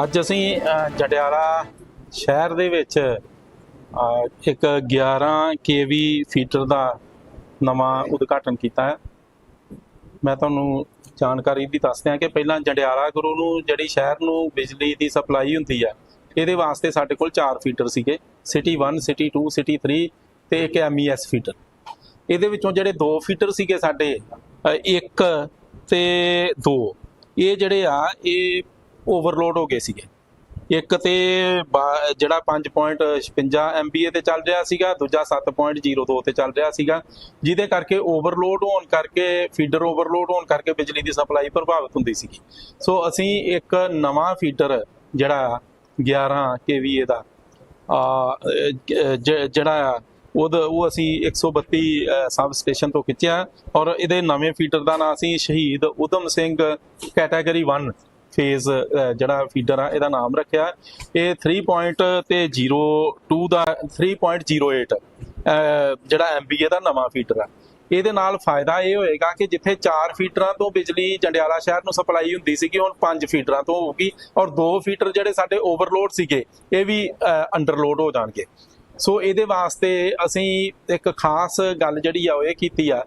ਅੱਜ ਅਸੀਂ ਅ, ਸ਼ਹਿਰ ਦੇ ਵਿੱਚ ਅ, ਇੱਕ 11 ਕੇਵੀ ਫੀਟਰ ਦਾ ਨਵਾਂ ਉਦਘਾਟਨ ਕੀਤਾ ਹੈ। ਮੈਂ ਤੁਹਾਨੂੰ ਜਾਣਕਾਰੀ ਦੀ ਦੱਸ ਦਿਆਂ ਕਿ ਪਹਿਲਾਂ ਜੰਡਿਆਲਾ ਗੁਰੂ ਨੂੰ ਜਿਹੜੀ ਸ਼ਹਿਰ ਨੂੰ ਬਿਜਲੀ ਦੀ ਸਪਲਾਈ ਹੁੰਦੀ ਹੈ ਇਹਦੇ ਵਾਸਤੇ ਸਾਡੇ ਕੋਲ 4 ਫੀਟਰ ਸੀਗੇ ਸਿਟੀ 1 ਸਿਟੀ 2 ਸਿਟੀ 3 ਤੇ ਇੱਕ ਐਮਈਐਸ ਫੀਟਰ। ਇਹਦੇ ਵਿੱਚੋਂ ਜਿਹੜੇ ਦੋ ਫੀਟਰ ਸੀਗੇ ਸਾਡੇ ਅ, ਇੱਕ ਤੇ ਦੋ ਇਹ ਜਿਹੜੇ ਆ ਇਹ ਓਵਰਲੋਡ ਹੋ ਗਏ ਸੀਗੇ। ਇੱਕ ਤੇ ਬਾ- ਜਿਹੜਾ 5.56 MBA ਤੇ ਚੱਲ ਰਿਹਾ ਸੀਗਾ ਦੂਜਾ 7.02 ਤੇ ਚੱਲ ਰਿਹਾ ਸੀਗਾ। ਜਿਹਦੇ ਕਰਕੇ ਓਵਰਲੋਡ ਹੋਣ ਕਰਕੇ ਫੀਡਰ ਓਵਰਲੋਡ ਹੋਣ ਕਰਕੇ ਬਿਜਲੀ ਦੀ ਸਪਲਾਈ ਪ੍ਰਭਾਵਿਤ ਹੁੰਦੀ ਸੀਗੀ। ਸੋ ਅਸੀਂ ਇੱਕ ਨਵਾਂ ਫੀਡਰ ਜਿਹੜਾ 11 KVA ਦਾ ਆ, ਜ- ਜ- ਜਿਹੜਾ ਆ ਉਹਦਾ ਉਹ ਅਸੀਂ 132 ਸਬ ਸਟੇਸ਼ਨ ਤੋਂ ਖਿੱਚਿਆ। ਔਰ ਇਹਦੇ ਨਵੇਂ ਫੀਡਰ ਦਾ ਨਾਂ ਅਸੀਂ ਸ਼ਹੀਦ ਉਦਮ ਸਿੰਘ ਕੈਟਾਗਰੀ 1 ਫੇਜ਼ ਜਿਹੜਾ ਫੀਡਰ ਆ ਇਹਦਾ ਨਾਮ ਰੱਖਿਆ ਇਹ 3. ਤੇ 02 ਦਾ 3.08 ਅਹ, ਜਿਹੜਾ MBA ਦਾ ਨਵਾਂ ਫੀਡਰ ਆ ਇਹਦੇ ਨਾਲ ਫਾਇਦਾ ਇਹ ਹੋਏਗਾ ਕਿ ਜਿੱਥੇ 4 ਫੀਡਰਾਂ ਤੋਂ ਬਿਜਲੀ ਜੰਡਿਆਲਾ ਸ਼ਹਿਰ ਨੂੰ ਸਪਲਾਈ ਹੁੰਦੀ ਸੀਗੀ ਹੁਣ 5 ਫੀਡਰਾਂ ਤੋਂ ਹੋਊਗੀ ਔਰ ਦੋ ਫੀਟਰ ਜਿਹੜੇ ਸਾਡੇ ਓਵਰਲੋਡ ਸੀਗੇ ਇਹ ਵੀ ਅੰਡਰਲੋਡ ਹੋ ਜਾਣਗੇ ਸੋ ਇਹਦੇ ਵਾਸਤੇ ਅਸੀਂ ਇੱਕ ਖਾਸ ਗੱਲ ਜਿਹੜੀ ਆ ਉਹ ਇਹ ਕੀਤੀ ਆ